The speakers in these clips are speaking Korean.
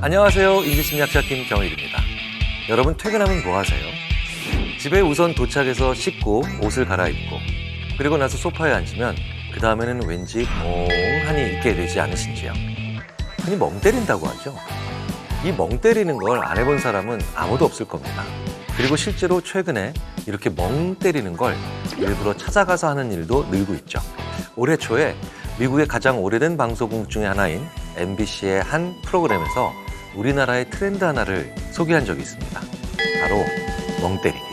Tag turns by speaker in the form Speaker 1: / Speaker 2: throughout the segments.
Speaker 1: 안녕하세요. 인지심리학자 김경일입니다. 여러분 퇴근하면 뭐 하세요? 집에 우선 도착해서 씻고 옷을 갈아입고 그리고 나서 소파에 앉으면 그 다음에는 왠지 멍하니 있게 되지 않으신지요? 흔히 멍 때린다고 하죠. 이 멍 때리는 걸 안 해본 사람은 아무도 없을 겁니다. 그리고 실제로 최근에 이렇게 멍 때리는 걸 일부러 찾아가서 하는 일도 늘고 있죠. 올해 초에 미국의 가장 오래된 방송국 중의 하나인 MBC의 한 프로그램에서 우리나라의 트렌드 하나를 소개한 적이 있습니다. 바로 멍 때리기.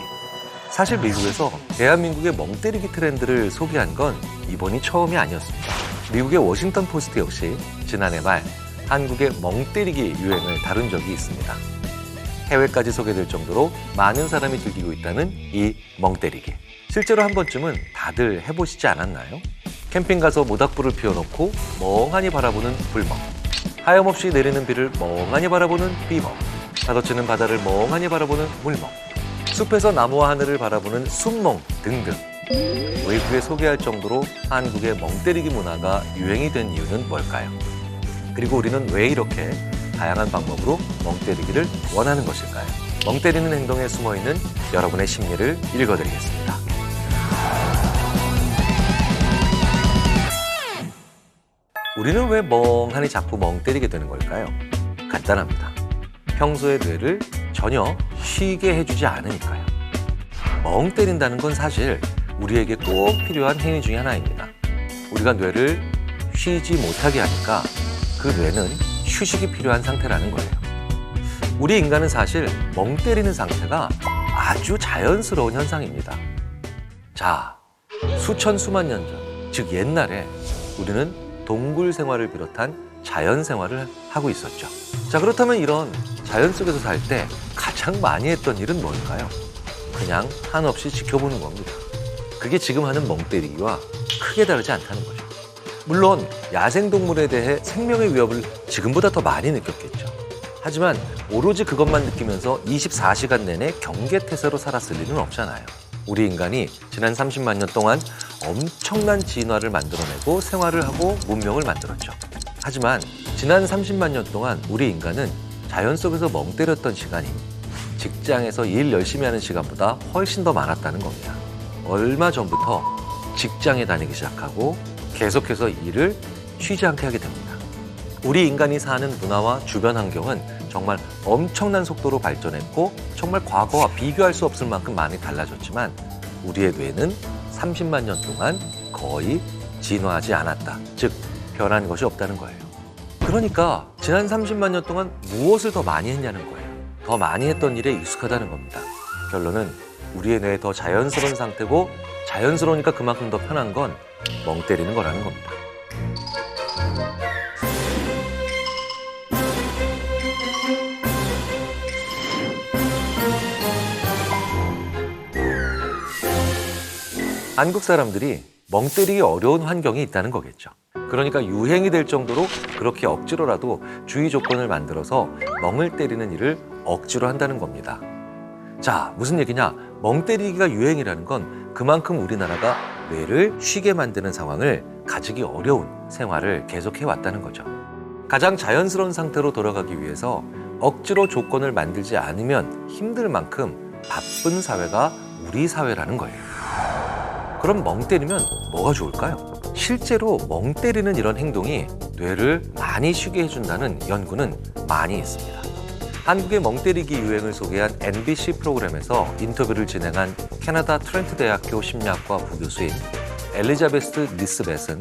Speaker 1: 사실 미국에서 대한민국의 멍 때리기 트렌드를 소개한 건 이번이 처음이 아니었습니다. 미국의 워싱턴 포스트 역시 지난해 말 한국의 멍 때리기 유행을 다룬 적이 있습니다. 해외까지 소개될 정도로 많은 사람이 즐기고 있다는 이 멍 때리기. 실제로 한 번쯤은 다들 해보시지 않았나요? 캠핑 가서 모닥불을 피워놓고 멍하니 바라보는 불멍. 하염없이 내리는 비를 멍하니 바라보는 비멍. 파도치는 바다를 멍하니 바라보는 물멍. 숲에서 나무와 하늘을 바라보는 숲멍 등등. 외국에 소개할 정도로 한국의 멍 때리기 문화가 유행이 된 이유는 뭘까요? 그리고 우리는 왜 이렇게 다양한 방법으로 멍 때리기를 원하는 것일까요? 멍 때리는 행동에 숨어 있는 여러분의 심리를 읽어드리겠습니다. 우리는 왜 멍하니 자꾸 멍 때리게 되는 걸까요? 간단합니다. 평소의 뇌를 전혀 쉬게 해주지 않으니까요. 멍 때린다는 건 사실 우리에게 꼭 필요한 행위 중에 하나입니다. 우리가 뇌를 쉬지 못하게 하니까 그 뇌는 휴식이 필요한 상태라는 거예요. 우리 인간은 사실 멍 때리는 상태가 아주 자연스러운 현상입니다. 자, 수천 수만 년 전, 즉 옛날에 우리는 동굴 생활을 비롯한 자연 생활을 하고 있었죠. 자, 그렇다면 이런 자연 속에서 살 때 가장 많이 했던 일은 뭘까요? 그냥 한없이 지켜보는 겁니다. 그게 지금 하는 멍 때리기와 크게 다르지 않다는 거죠. 물론 야생동물에 대해 생명의 위협을 지금보다 더 많이 느꼈겠죠. 하지만 오로지 그것만 느끼면서 24시간 내내 경계태세로 살았을 리는 없잖아요. 우리 인간이 지난 30만 년 동안 엄청난 진화를 만들어내고 생활을 하고 문명을 만들었죠. 하지만 지난 30만 년 동안 우리 인간은 자연 속에서 멍 때렸던 시간이 직장에서 일 열심히 하는 시간보다 훨씬 더 많았다는 겁니다. 얼마 전부터 직장에 다니기 시작하고 계속해서 일을 쉬지 않게 하게 됩니다. 우리 인간이 사는 문화와 주변 환경은 정말 엄청난 속도로 발전했고 정말 과거와 비교할 수 없을 만큼 많이 달라졌지만 우리의 뇌는 30만 년 동안 거의 진화하지 않았다. 즉, 변한 것이 없다는 거예요. 그러니까 지난 30만 년 동안 무엇을 더 많이 했냐는 거예요. 더 많이 했던 일에 익숙하다는 겁니다. 결론은 우리의 뇌에 더 자연스러운 상태고 자연스러우니까 그만큼 더 편한 건 멍 때리는 거라는 겁니다. 한국 사람들이 멍 때리기 어려운 환경이 있다는 거겠죠. 그러니까 유행이 될 정도로 그렇게 억지로라도 주의 조건을 만들어서 멍을 때리는 일을 억지로 한다는 겁니다. 자, 무슨 얘기냐? 멍 때리기가 유행이라는 건 그만큼 우리나라가 뇌를 쉬게 만드는 상황을 가지기 어려운 생활을 계속해 왔다는 거죠. 가장 자연스러운 상태로 돌아가기 위해서 억지로 조건을 만들지 않으면 힘들 만큼 바쁜 사회가 우리 사회라는 거예요. 그럼 멍 때리면 뭐가 좋을까요? 실제로 멍 때리는 이런 행동이 뇌를 많이 쉬게 해준다는 연구는 많이 있습니다. 한국의 멍 때리기 유행을 소개한 MBC 프로그램에서 인터뷰를 진행한 캐나다 트렌트 대학교 심리학과 부교수인 엘리자베스 니스벳은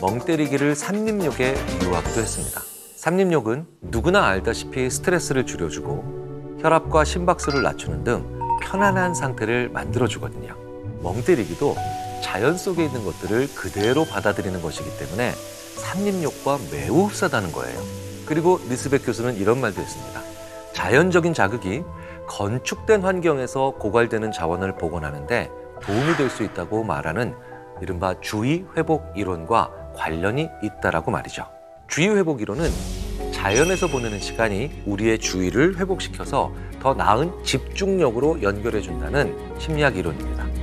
Speaker 1: 멍 때리기를 삼림욕에 비유하기도 했습니다. 삼림욕은 누구나 알다시피 스트레스를 줄여주고 혈압과 심박수를 낮추는 등 편안한 상태를 만들어주거든요. 멍 때리기도 자연 속에 있는 것들을 그대로 받아들이는 것이기 때문에 삼림욕과 매우 흡사하다는 거예요. 그리고 니스백 교수는 이런 말도 했습니다. 자연적인 자극이 건축된 환경에서 고갈되는 자원을 복원하는데 도움이 될 수 있다고 말하는 이른바 주의 회복 이론과 관련이 있다라고 말이죠. 주의 회복 이론은 자연에서 보내는 시간이 우리의 주의를 회복시켜서 더 나은 집중력으로 연결해 준다는 심리학 이론입니다.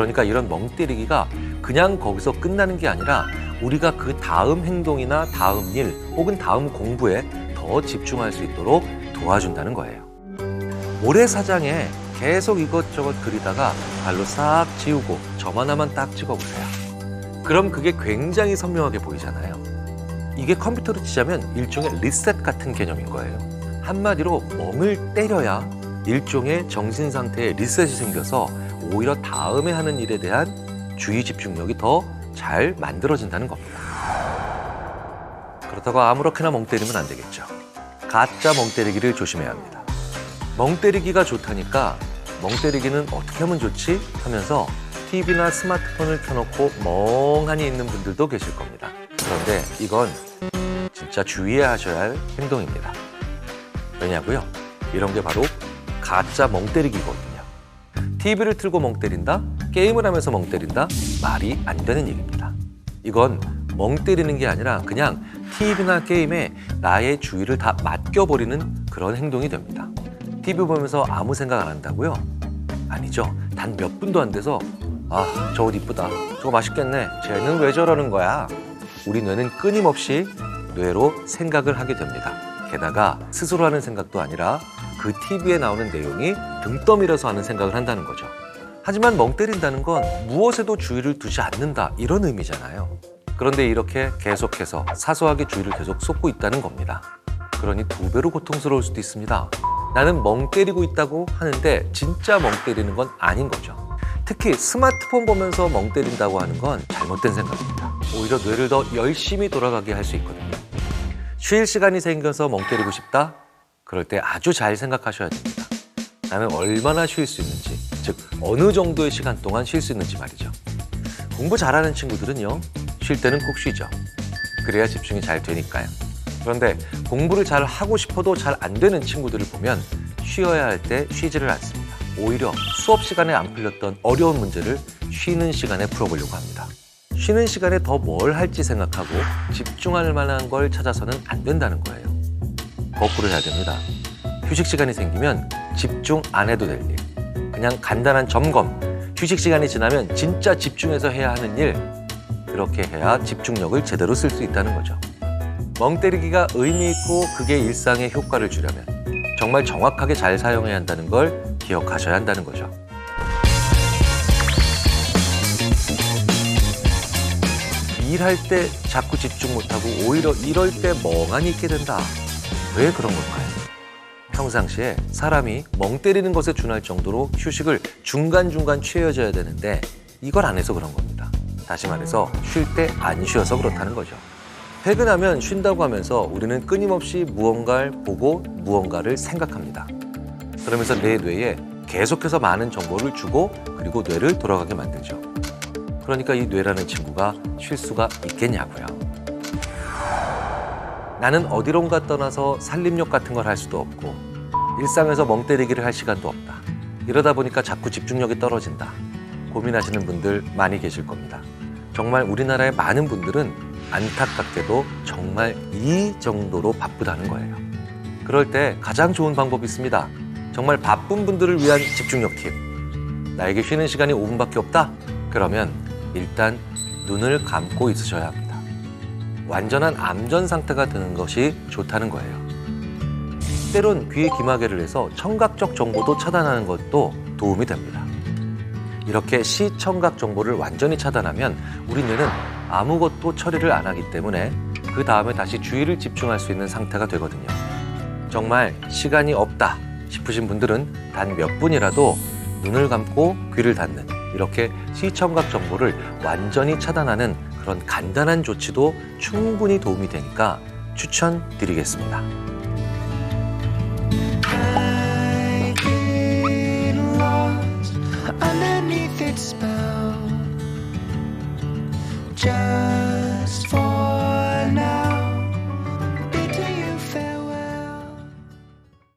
Speaker 1: 그러니까 이런 멍 때리기가 그냥 거기서 끝나는 게 아니라 우리가 그 다음 행동이나 다음 일 혹은 다음 공부에 더 집중할 수 있도록 도와준다는 거예요. 모래사장에 계속 이것저것 그리다가 발로 싹 지우고 점 하나만 딱 찍어보세요. 그럼 그게 굉장히 선명하게 보이잖아요. 이게 컴퓨터로 치자면 일종의 리셋 같은 개념인 거예요. 한마디로 멍을 때려야 일종의 정신 상태에 리셋이 생겨서 오히려 다음에 하는 일에 대한 주의 집중력이 더 잘 만들어진다는 겁니다. 그렇다고 아무렇게나 멍 때리면 안 되겠죠. 가짜 멍 때리기를 조심해야 합니다. 멍 때리기가 좋다니까 멍 때리기는 어떻게 하면 좋지? 하면서 TV나 스마트폰을 켜놓고 멍하니 있는 분들도 계실 겁니다. 그런데 이건 진짜 주의해야 하셔야 할 행동입니다. 왜냐고요? 이런 게 바로 가짜 멍 때리기거든요. TV를 틀고 멍 때린다? 게임을 하면서 멍 때린다? 말이 안 되는 얘기입니다. 이건 멍 때리는 게 아니라 그냥 TV나 게임에 나의 주의를 다 맡겨버리는 그런 행동이 됩니다. TV 보면서 아무 생각 안 한다고요? 아니죠. 단 몇 분도 안 돼서 아, 저 옷 이쁘다. 저거 맛있겠네. 쟤는 왜 저러는 거야? 우리 뇌는 끊임없이 뇌로 생각을 하게 됩니다. 게다가 스스로 하는 생각도 아니라 그 TV에 나오는 내용이 등 떠밀어서 하는 생각을 한다는 거죠. 하지만 멍 때린다는 건 무엇에도 주의를 두지 않는다 이런 의미잖아요. 그런데 이렇게 계속해서 사소하게 주의를 계속 쏟고 있다는 겁니다. 그러니 두 배로 고통스러울 수도 있습니다. 나는 멍 때리고 있다고 하는데 진짜 멍 때리는 건 아닌 거죠. 특히 스마트폰 보면서 멍 때린다고 하는 건 잘못된 생각입니다. 오히려 뇌를 더 열심히 돌아가게 할 수 있거든요. 쉴 시간이 생겨서 멍 때리고 싶다? 그럴 때 아주 잘 생각하셔야 됩니다. 나는 얼마나 쉴 수 있는지, 즉 어느 정도의 시간 동안 쉴 수 있는지 말이죠. 공부 잘하는 친구들은요, 쉴 때는 꼭 쉬죠. 그래야 집중이 잘 되니까요. 그런데 공부를 잘 하고 싶어도 잘 안 되는 친구들을 보면 쉬어야 할 때 쉬지를 않습니다. 오히려 수업 시간에 안 풀렸던 어려운 문제를 쉬는 시간에 풀어보려고 합니다. 쉬는 시간에 더 뭘 할지 생각하고 집중할 만한 걸 찾아서는 안 된다는 거예요. 거꾸로 해야 됩니다. 휴식 시간이 생기면 집중 안 해도 될 일. 그냥 간단한 점검. 휴식 시간이 지나면 진짜 집중해서 해야 하는 일. 그렇게 해야 집중력을 제대로 쓸 수 있다는 거죠. 멍 때리기가 의미 있고 그게 일상에 효과를 주려면 정말 정확하게 잘 사용해야 한다는 걸 기억하셔야 한다는 거죠. 일할 때 자꾸 집중 못하고 오히려 이럴 때 멍하니 있게 된다. 왜 그런 걸까요? 평상시에 사람이 멍 때리는 것에 준할 정도로 휴식을 중간중간 취해줘야 되는데 이걸 안 해서 그런 겁니다. 다시 말해서 쉴 때 안 쉬어서 그렇다는 거죠. 퇴근하면 쉰다고 하면서 우리는 끊임없이 무언가를 보고 무언가를 생각합니다. 그러면서 내 뇌에 계속해서 많은 정보를 주고 그리고 뇌를 돌아가게 만들죠. 그러니까 이 뇌라는 친구가 쉴 수가 있겠냐고요. 나는 어디론가 떠나서 살림욕 같은 걸 할 수도 없고 일상에서 멍 때리기를 할 시간도 없다. 이러다 보니까 자꾸 집중력이 떨어진다. 고민하시는 분들 많이 계실 겁니다. 정말 우리나라의 많은 분들은 안타깝게도 정말 이 정도로 바쁘다는 거예요. 그럴 때 가장 좋은 방법이 있습니다. 정말 바쁜 분들을 위한 집중력 팁. 나에게 쉬는 시간이 5분밖에 없다? 그러면 일단 눈을 감고 있으셔야 합니다. 완전한 암전 상태가 되는 것이 좋다는 거예요. 때론 귀에 귀마개를 해서 청각적 정보도 차단하는 것도 도움이 됩니다. 이렇게 시청각 정보를 완전히 차단하면 우리 뇌는 아무것도 처리를 안 하기 때문에 그 다음에 다시 주의를 집중할 수 있는 상태가 되거든요. 정말 시간이 없다 싶으신 분들은 단 몇 분이라도 눈을 감고 귀를 닫는 이렇게 시청각 정보를 완전히 차단하는 그런 간단한 조치도 충분히 도움이 되니까 추천드리겠습니다.